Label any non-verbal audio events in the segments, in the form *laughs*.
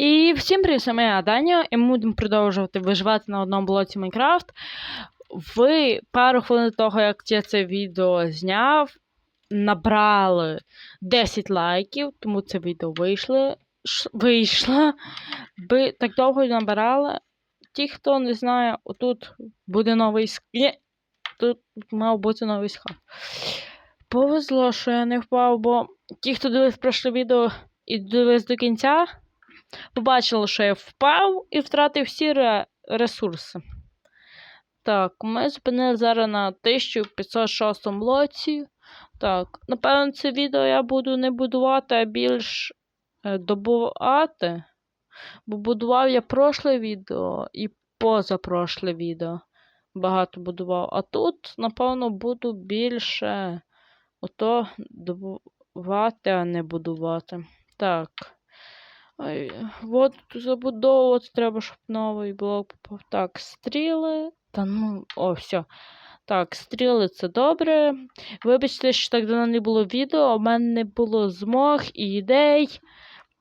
І всім привіт, саме я Даня, і ми будемо продовжувати виживати на одному блоці Майнкрафт. Ви пару хвилин до того, як я це відео зняв, набрали 10 лайків, тому це відео вийшло. вийшло. Ви так довго набирали. Ті, хто не знає, отут буде новий скін. Тут мав бути новий скін. Повезло, що я не впав, бо ті, хто дивився прошле відео і дивився до кінця, побачили, що я впав і втратив всі ре- ресурси. Так, ми зупинили зараз на 1506 блоці. Так, напевно, це відео я буду не будувати, а більш е, добувати. Бо будував я прошле відео і позапрошле відео. Багато будував. А тут, напевно, буду більше ото добувати, а не будувати. Так. Ой, от забудовувати треба, щоб новий блок попав. Так, стріли. Та ну, о, все. Так, стріли це добре. Вибачте, що так давно не було відео. У мене не було змог і ідей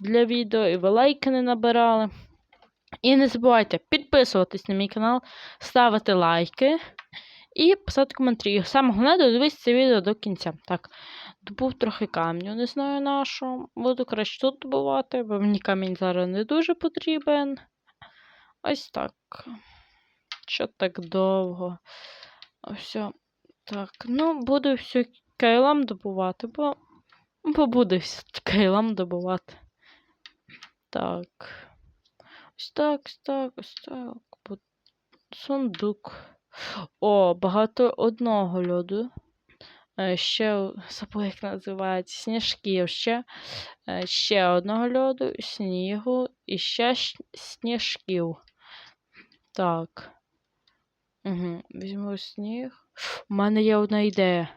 для відео, і ви лайки не набирали. І не забувайте підписуватись на мій канал, ставити лайки і писати коментарі. Саме головне, додивитися це відео до кінця. Так, добув трохи камню, не знаю на що. Буду краще тут добувати, бо мені камінь зараз не дуже потрібен. Ось так. Що так довго? Все. Так, ну, буду все кейлам добувати, бо, бо буду все кейлам добувати. Так. Ось так, ось так, ось так. Сундук. О, багато одного льоду. Е, Ще забув, як називається. Сніжків ще. Е, Ще одного льоду, снігу і ще сніжків. Так. Угу. Візьму сніг. У мене є одна ідея.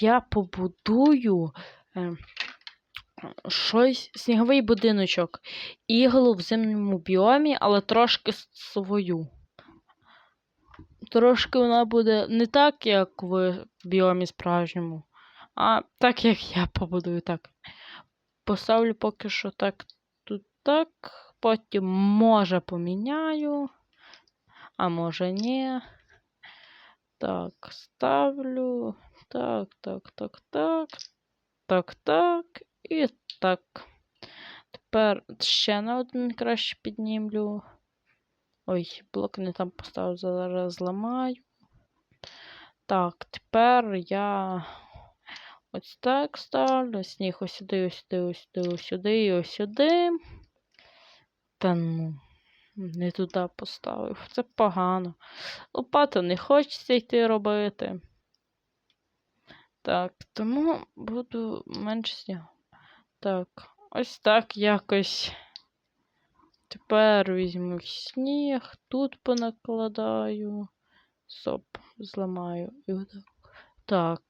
Я побудую е, щось, сніговий будиночок. Іглу в зимньому біомі, але трошки свою. Трошки вона буде не так, як в біомі справжньому, а так, як я побудую так. Поставлю поки що так тут так. Потім може поміняю. А може ні. Так, ставлю. Так, так, так, так. Так, так. І так. Тепер ще на один краще піднімлю. Ой, блок не там поставив, зараз зламаю. Так, тепер я ось так ставлю. Сніг ось сюди, ось сюди, ось сюди, ось сюди і ось сюди. Та ну, не туди поставив. Це погано. Лопата не хочеться йти робити. Так, тому буду менше снігу. Так, ось так якось. Тепер візьму сніг, тут понакладаю. Соп, зламаю. І отак. Так,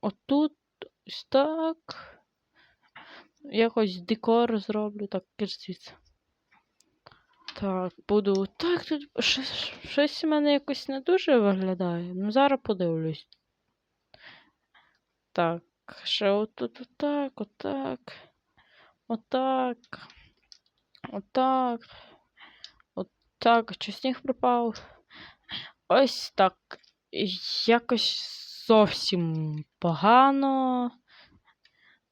отут ось так. Якось декор зроблю, так, звідси. Так, буду. Так, тут щось у мене якось не дуже виглядає. Ну, зараз подивлюсь. Так, ще отут отак, отак. Отак. Отак. Отак. Чи сніг пропав? Ось так. Якось зовсім погано.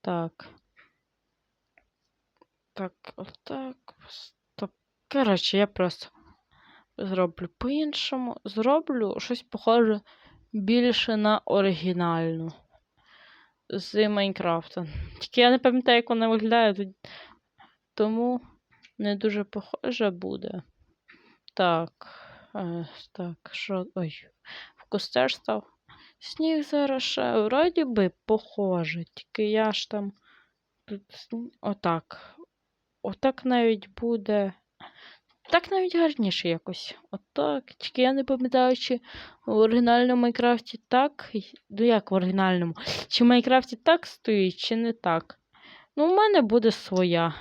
Так. Так, отак. Коротше, я просто зроблю по-іншому. Зроблю щось похоже більше на оригінальну. З Майнкрафта. Тільки я не пам'ятаю, як вона виглядає. Тому не дуже похоже буде. Так. Е, так, що. Ой, в костер став. Сніг зараз ще вроді би похоже, тільки я ж там. Тут Отак. Отак навіть буде. Так навіть гарніше якось. Отак. Тільки я не пам'ятаю, чи в оригінальному Майнкрафті так. Ну як в оригінальному? Чи в Майнкрафті так стоїть, чи не так. Ну, у мене буде своя.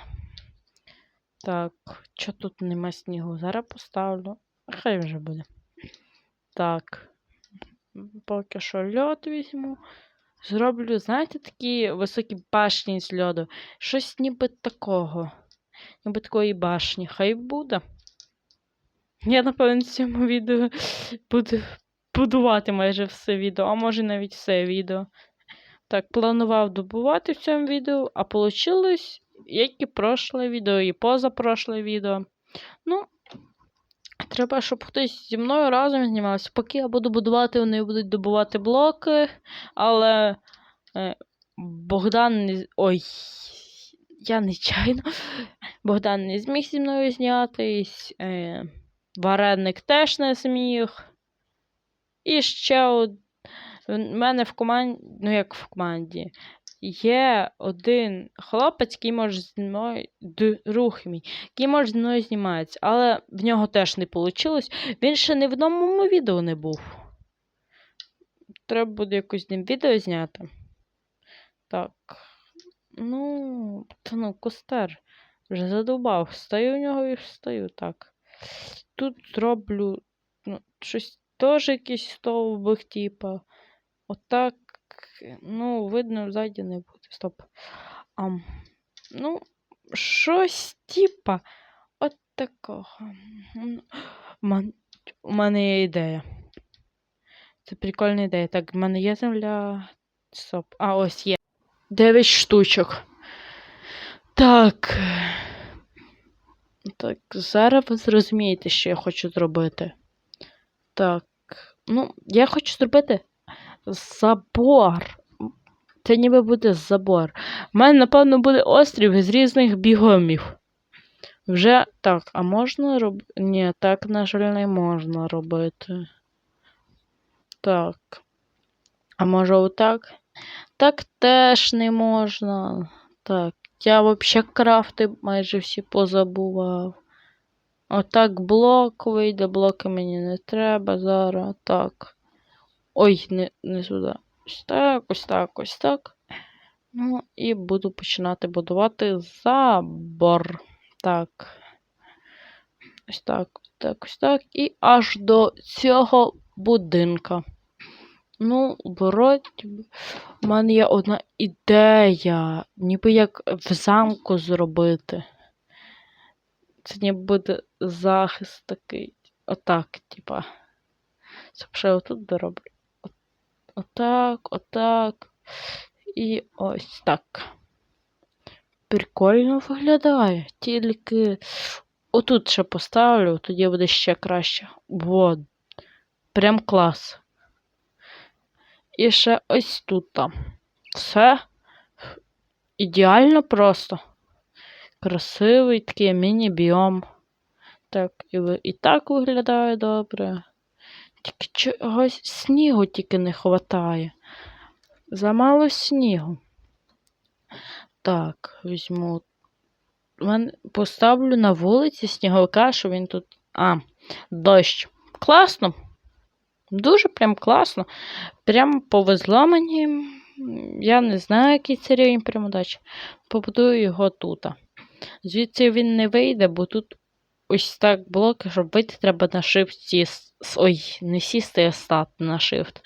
Так, що тут нема снігу? Зараз поставлю. Хай вже буде. Так. Поки що льод візьму. Зроблю, знаєте, такі високі башні з льоду. Щось ніби такого. ніби такої башні. Хай буде. Я, напевно, в цьому відео буду будувати майже все відео, а може навіть все відео. Так, планував добувати в цьому відео, а вийшло, як і прошле відео, і позапрошле відео. Ну, треба, щоб хтось зі мною разом знімався. Поки я буду будувати, вони будуть добувати блоки, але е, Богдан не. Ой. Я нечайно. *laughs* Богдан не зміг зі мною знятись. Е, Вареник теж не зміг. І ще од... в мене в команді, ну як в команді, є один хлопець, який може зі мною, друг який може зі мною зніматися, але в нього теж не вийшло. Він ще не в одному відео не був. Треба буде якось з ним відео зняти. Так. Ну, та ну, костер. Вже задовбав. Стою в нього і встаю. Так. Тут зроблю ну, щось теж якийсь стовбик, типа. Отак. Ну, видно, ззаді не буде. Стоп. Ам. Ну, щось типа. От такого. У мене є ідея. Це прикольна ідея. Так, в мене є земля. Стоп. А, ось є. 9 штучок. Так. Так, зараз ви зрозумієте, що я хочу зробити. Так. Ну, я хочу зробити забор. Це ніби буде забор. У мене, напевно, буде острів з різних бігомів. Вже так, а можна робити? Ні, так, на жаль, не можна робити. Так. А може отак? Так теж не можна. Так, я взагалі крафти майже всі позабував. Отак блок вийде, блоки мені не треба зараз. Так. Ой, не, не сюди. Ось так, ось так, ось так. Ну, і буду починати будувати забор. Так. Ось так, ось так, ось так. І аж до цього будинка. Ну, би, у мене є одна ідея, ніби як в замку зробити. Це ніби буде захист такий. Отак, типа. Це ще отут дороблю. От- Отак, отак. І ось так. Прикольно виглядає. Тільки отут ще поставлю, тоді буде ще краще. Вот. Прям клас. І ще ось тут. там. Все ідеально просто. Красивий такий міні-біом. Так, і, і так виглядає добре. Тільки чогось снігу тільки не вистачає. Замало снігу. Так, візьму. Поставлю на вулиці сніговика, що він тут. А, дощ. Класно. Дуже прям класно. Прям повезло мені. Я не знаю, який це рівень прямодачі. Побудую його тут. Звідси він не вийде, бо тут ось так блоки, щоб вийти, треба на с- Ой, не сісти, а стати на shift.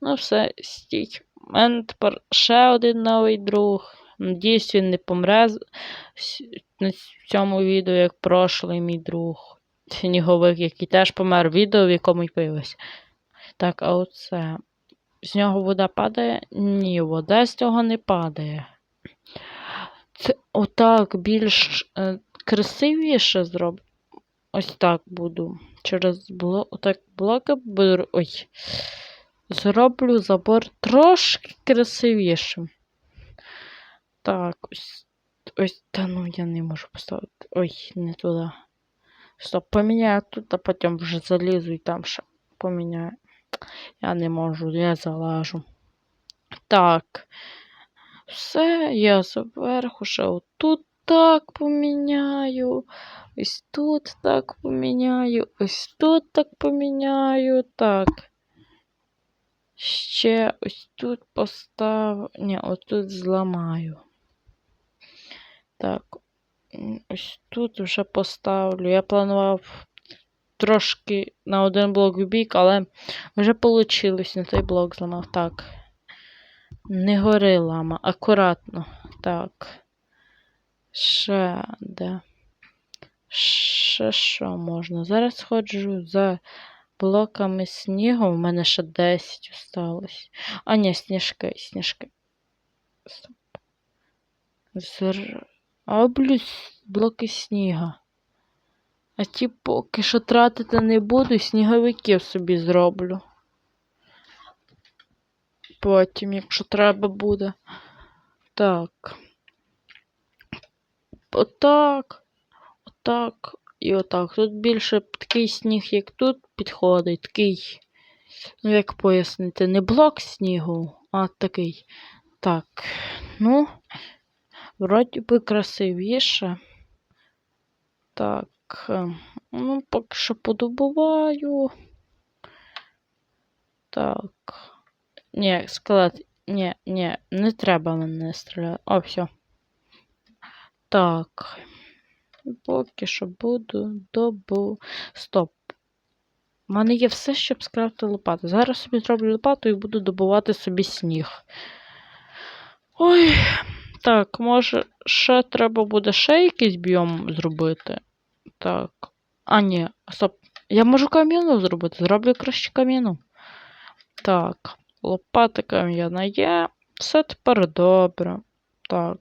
Ну, все, стій. У мене ще один новий друг. Надіюсь, він не помре на цьому відео, як прошлий мій друг. Сніговик, який теж помер відео, в якому й появився. Так, а оце. З нього вода падає? Ні, вода з цього не падає. Це отак більш е, красивіше зроблю. Ось так буду. Через блок. Отак блоки буду. Ой. Зроблю забор трошки красивішим. Так, ось. Ось, та ну я не можу поставити. Ой, не туди. Стоп, поміняю тут, а потім вже залізу і там ще поміняю. Я не можу, я залажу. Так. Все, я зверху ще отут так поміняю. Ось тут так поміняю. Ось тут так поміняю. Так. Ще ось тут поставлю. Ні, ось тут зламаю. Так. Ось тут вже поставлю. Я планував трошки на один блок в бік, але вже вийшло на той блок зламав. Так. Не гори лама, акуратно. Так. Ще де. Ще що можна? Зараз сходжу за блоками снігу. У мене ще 10 осталось. А, ні, сніжки, сніжки. Стоп. Блюсь, блоки сніга. А ті поки що тратити не буду, сніговиків собі зроблю. Потім, якщо треба буде. Так. Отак. Отак. І отак. Тут більше такий сніг, як тут, підходить. Такий. Ну, як пояснити, не блок снігу, а такий. Так. Ну, вроді би красивіше. Так. е, Ну, поки що подобуваю. Так. Ні, скелет. Ні, ні, не треба мене стріляти. О, все. Так. Поки що буду добу. Стоп. У мене є все, щоб скрафти лопату. Зараз собі зроблю лопату і буду добувати собі сніг. Ой. Так, може, ще треба буде ще якийсь біом зробити. Так. А, ні, стоп. Я можу кам'яну зробити. Зроблю краще кам'яну. Так, лопата кам'яна є. Все тепер добре. Так.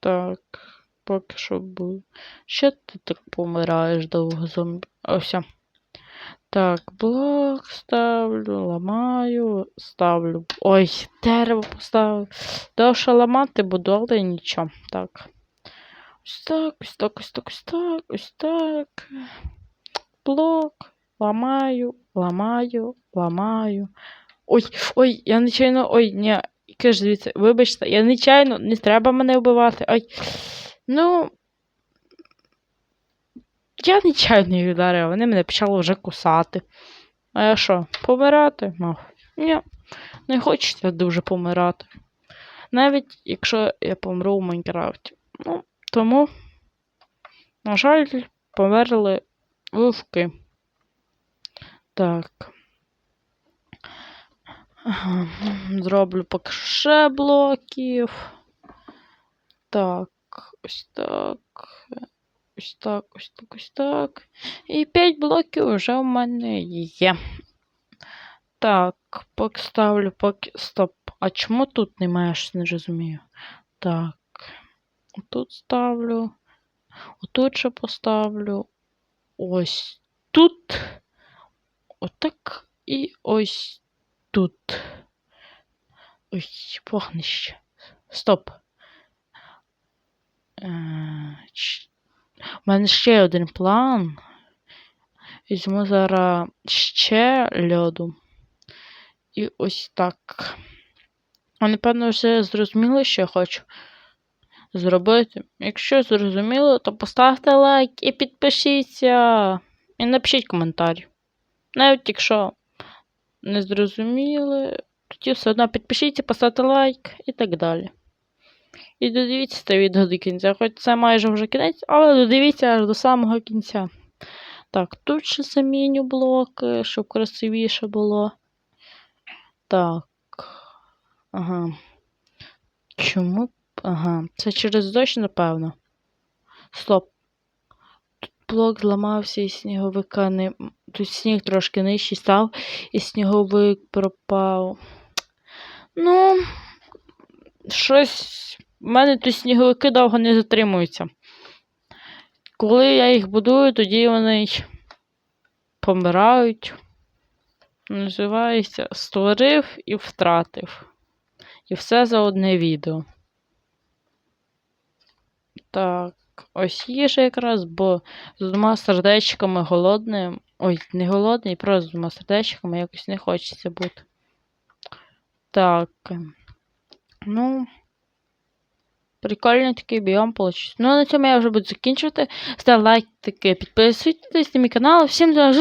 Так, поки що буду. Що ти так помираєш довго зомбі? Ось. Так, блок ставлю, ламаю, ставлю. Ой, дерево поставив. Довше ламати буду, але нічого. Так. Ось так, ось так, ось так, ось так, ось так. Блок. Ламаю, ламаю, ламаю. Ой, ой, я нечайно. Ой, ні, ж звідси, вибачте, я нечайно, не треба мене вбивати. Ой. Ну. Я нечайно їх ударив, вони мене почали вже кусати. А я що, помирати? Ну, ні, не хочеться дуже помирати. Навіть якщо я помру в Майнкрафті. Ну, тому, на жаль, померли вовки. Так. Зроблю поки ще блоків. Так, ось так. Ось так, ось так, ось так. І 5 блоків вже в мене є. Так, поки ставлю, поки. Стоп. А чому тут немає, щось не розумію? Так. Тут ставлю. Отут ще поставлю. Ось тут. Отак. І ось тут. Ой, вогнище. Стоп. Е, У мене ще один план. Візьму зараз ще льоду. І ось так. А напевно, вже зрозуміли, що я хочу зробити. Якщо зрозуміло, то поставте лайк і підпишіться. І напишіть коментар. Навіть якщо не зрозуміли, тоді все одно підпишіться, поставте лайк і так далі. І додивіться це відео до кінця. Хоч це майже вже кінець, але додивіться аж до самого кінця. Так, тут ще заміню блоки, щоб красивіше було. Так. Ага. Чому? Ага. Це через дощ, напевно. Стоп. Тут блок зламався і сніговика не. Тут сніг трошки нижчий став, і сніговик пропав. Ну, щось. У мене тут сніговики довго не затримуються. Коли я їх будую, тоді вони помирають. Називається Створив і втратив. І все за одне відео. Так, ось їжа якраз, бо з двома сердечками голодним. Ой, не голодний, просто з сердечками якось не хочеться бути. Так. Ну. Прикольний такий біом получився. Ну, на цьому я вже буду закінчувати. Ставте таке, підписуйтесь на мій канал. Всім до!